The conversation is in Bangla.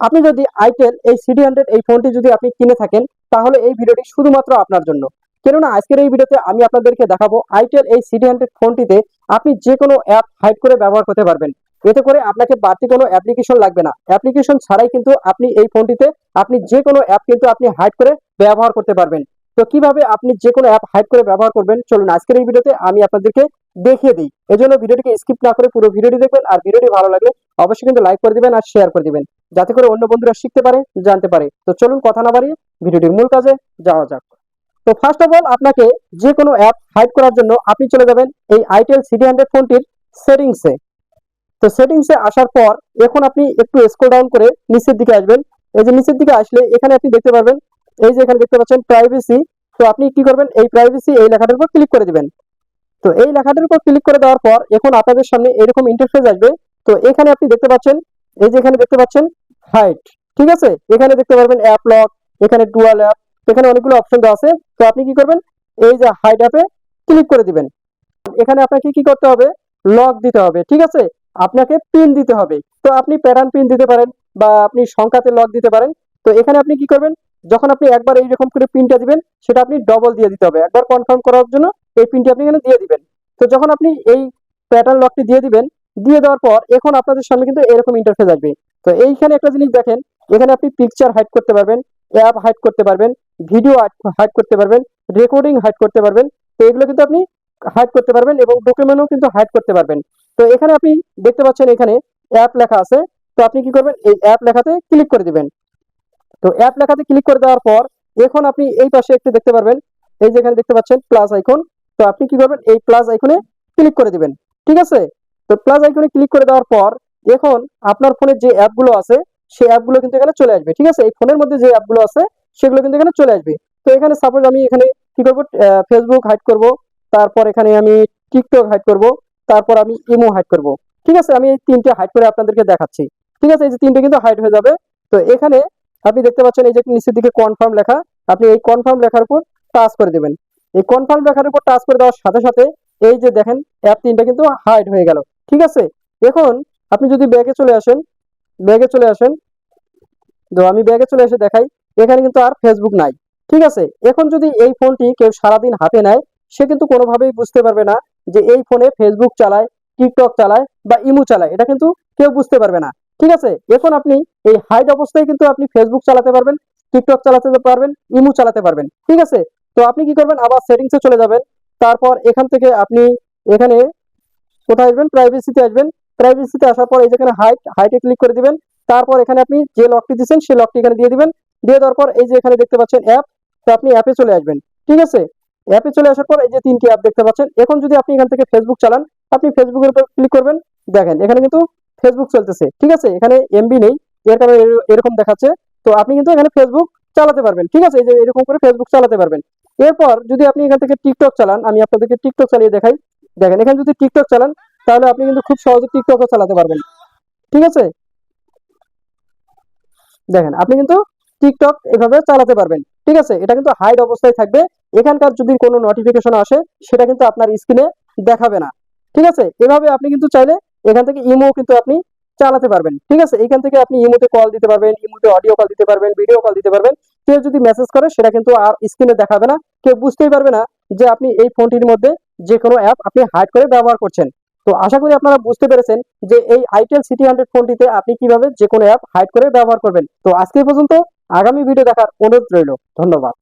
আপনি যদি আইটেল এই সিডি হান্ড্রেড এই ফোনটি যদি আপনি কিনে থাকেন, তাহলে এই ভিডিওটি শুধুমাত্র আপনার জন্য। কেননা আজকের এই ভিডিওতে আমি আপনাদেরকে দেখাবো আইটেল এই সিডি হান্ড্রেড ফোনটিতে আপনি যে কোনো অ্যাপ হাইড করে ব্যবহার করতে পারবেন। এতে করে আপনাকে বাড়তি কোনো অ্যাপ্লিকেশন লাগবে না। অ্যাপ্লিকেশন ছাড়াই কিন্তু আপনি এই ফোনটিতে আপনি যে কোনো অ্যাপ কিন্তু আপনি হাইড করে ব্যবহার করতে পারবেন। তো কীভাবে আপনি যে কোনো অ্যাপ হাইড করে ব্যবহার করবেন, চলুন আজকের এই ভিডিওতে আমি আপনাদেরকে দেখিয়ে দিই। এজন্য ভিডিওটিকে স্কিপ না করে পুরো ভিডিওটি দেখবেন। আর ভিডিওটি ভালো লাগলে অবশ্যই কিন্তু লাইক করে দিবেন আর শেয়ার করে দিবেন। যাতে করে অন্য বন্ধুরা শিখতে পারে, জানতে পারে। তো চলুন কথা না বাড়িয়ে ভিডিওটির মূল কাজে যাওয়া যাক। তো ফার্স্ট অফ অল আপনাকে যে কোনো অ্যাপ হাইড করার জন্য আপনি চলে যাবেন এই আইটেল সিডি হান্ড্রেড ফোনটির সেটিংসে তো সেটিংসে আসার পর এখন আপনি একটু স্ক্রল ডাউন করে নিচের দিকে আসবেন। এই যে নিচের দিকে আসলে এখানে আপনি দেখতে পারবেন, এই যে এখানে দেখতে পাচ্ছেন প্রাইভেসি তো আপনি কি করবেন, এই প্রাইভেসি এই লেখাটার উপর ক্লিক করে দেবেন। তো এই লেখাটার উপর ক্লিক করে দেওয়ার পর এখন আপনাদের সামনে এরকম ইন্টারফেস আসবে। তো এখানে আপনি দেখতে পাচ্ছেন, এই যে এখানে দেখতে পাচ্ছেন হাইট ঠিক আছে? এখানে দেখতে পারবেন অ্যাপ লক এখানে ডুয়াল অ্যাপ এখানে অনেকগুলো অপশন আছে। তো আপনি কি করবেন? এই যে হাইট অ্যাপে ক্লিক করে দিবেন। এখানে আপনাকে কি করতে হবে? লক দিতে হবে, ঠিক আছে? আপনাকে পিন দিতে হবে। তো আপনি প্যাটার্ন পিন দিতে পারেন বা আপনি সংখ্যাতে লক দিতে পারেন। তো এখানে আপনি কি করবেন? যখন আপনি একবার এইরকম করে পিনটা দিবেন, সেটা আপনি ডবল দিয়ে দিতে হবে। একবার কনফার্ম করার জন্য এই পিনটি আপনি এখানে দিয়ে দিবেন। তো যখন আপনি এই প্যাটার্ন লকটি দিয়ে দিবেন দিয়ে দেওয়ার পর এখন আপনাদের সামনে কিন্তু এরকম ইন্টারফেস আসবে। তো এইখানে একটা জিনিস দেখেন, এখানে আপনি পিকচার হাইড করতে পারবেন অ্যাপ হাইড করতে পারবেন ভিডিও হাইড করতে পারবেন রেকর্ডিং হাইড করতে পারবেন, তো এগুলো কিন্তু আপনি হাইড করতে পারবেন এবং ডকুমেন্টও কিন্তু হাইড করতে পারবেন। তো এখানে আপনি দেখতে পাচ্ছেন এখানে অ্যাপ লেখা আছে, তো আপনি কি করবেন, এই অ্যাপ লেখাতে ক্লিক করে দিবেন। তো অ্যাপ লেখাতে ক্লিক করে দেওয়ার পর এখন আপনি এই পাশে একটু দেখতে পারবেন, এই যে এখানে দেখতে পাচ্ছেন প্লাস আইকন তো আপনি কি করবেন, এই প্লাস আইকনে ক্লিক করে দিবেন। ঠিক আছে? তো প্লাস আইকনে ক্লিক করে দেওয়ার পর এখন আপনার ফোনে যে অ্যাপগুলো আছে, সেই অ্যাপগুলো কিন্তু এখানে চলে আসবে, ঠিক আছে? এই ফোনের মধ্যে যে অ্যাপগুলো আছে, সেগুলো কিন্তু এখানে চলে আসবে। তো এখানে সাপোজ আমি এখানে কি করব? ফেসবুক হাইড করব, তারপর এখানে আমি টিকটক হাইড করব, তারপর আমি ইমো হাইড করব, ঠিক আছে? আমি এই তিনটে হাইড করে আপনাদেরকে দেখাচ্ছি, ঠিক আছে? এই যে তিনটে কিন্তু হাইড হয়ে যাবে। তো এখানে আপনি দেখতে পাচ্ছেন এই যে নিচের দিকে কনফার্ম লেখা, আপনি এই কনফার্ম লেখার উপর টাচ করে দেবেন। এই কনফার্ম লেখার উপর টাচ করে দেওয়ার সাথে সাথে এই যে দেখেন অ্যাপ তিনটা কিন্তু হাইড হয়ে গেল। ঠিক আছে? এখন আপনি যদি ব্যাগে চলে আসেন, ব্যাগে চলে আসেন, তো আমি ব্যাগে চলে এসে দেখাই, এখানে কিন্তু আর ফেসবুক নাই, ঠিক আছে? এখন যদি এই ফোনটি কেউ সারাদিন হাতে নেয়, সে কিন্তু কোনোভাবেই বুঝতে পারবে না যে এই ফোনে ফেসবুক চালায় টিকটক চালায় বা ইমু চালায়, এটা কিন্তু কেউ বুঝতে পারবে না, ঠিক আছে? এখন আপনি এই হাইড অবস্থায় কিন্তু আপনি ফেসবুক চালাতে পারবেন টিকটক চালাতে পারবেন, ইমু চালাতে পারবেন, ঠিক আছে? তো আপনি কি করবেন? আবার সেটিংসে চলে যাবেন, তারপর এখান থেকে আপনি এখানে কোথায় আসবেন? প্রাইভেসিতে আসবেন। প্রাইভেসিতে আসার পর এই যেখানে হাইট হাইটে ক্লিক করে দিবেন। তারপর এখানে আপনি যে লকটি দিচ্ছেন, সেই লকটি এখানে দিয়ে দিবেন। দিয়ে দেওয়ার পর এই যে এখানে দেখতে পাচ্ছেন অ্যাপ তো আপনি অ্যাপে চলে আসবেন। ঠিক আছে? অ্যাপে চলে আসার পর এই যে তিনটি অ্যাপ দেখতে পাচ্ছেন। এখন যদি আপনি এখান থেকে ফেসবুক চালান, আপনি ফেসবুকের উপর ক্লিক করবেন। দেখেন, এখানে কিন্তু ফেসবুক চলতেছে। ঠিক আছে? এখানে এমবি নেই। এর কারণে এরকম দেখাচ্ছে। তো আপনি কিন্তু এখানে ফেসবুক চালাতে পারবেন। ঠিক আছে? এই যে এরকম করে ফেসবুক চালাতে পারবেন। এরপর যদি আপনি এখান থেকে টিকটক চালান, আমি আপনাদেরকে টিকটক চালিয়ে দেখাই। দেখেন, এখানে যদি টিকটক চালান, তাহলে আপনি কিন্তু খুব সহজে টিকটকও চালাতে পারবেন। ঠিক আছে? দেখেন, আপনি কিন্তু টিকটক এভাবে চালাতে পারবেন। ঠিক আছে? এটা কিন্তু হাইড অবস্থায় থাকবে। এখানকার যদি কোনো নোটিফিকেশন আসে, সেটা কিন্তু আপনার স্ক্রিনে দেখাবে না। ঠিক আছে? এভাবে আপনি কিন্তু চাইলে এখান থেকে ইমো কিন্তু আপনি চালাতে পারবেন। ঠিক আছে? এখান থেকে আপনি ইমোতে কল দিতে পারবেন ইমোতে অডিও কল দিতে পারবেন ভিডিও কল দিতে পারবেন। কেউ যদি মেসেজ করে, সেটা কিন্তু আর স্ক্রিনে দেখাবে না। কেউ বুঝতেই পারবে না যে আপনি এই ফোনটির মধ্যে যে কোনো অ্যাপ আপনি হাইড করে ব্যবহার করছেন। তো আশা করি আপনারা বুঝতে পেরেছেন যে এই আইটেল সিটি হান্ড্রেড ফোনটিতে আপনি কীভাবে যে কোনো অ্যাপ হাইড করে ব্যবহার করবেন। তো আজকে পর্যন্ত আগামী ভিডিও দেখার অনুরোধ রইল। ধন্যবাদ।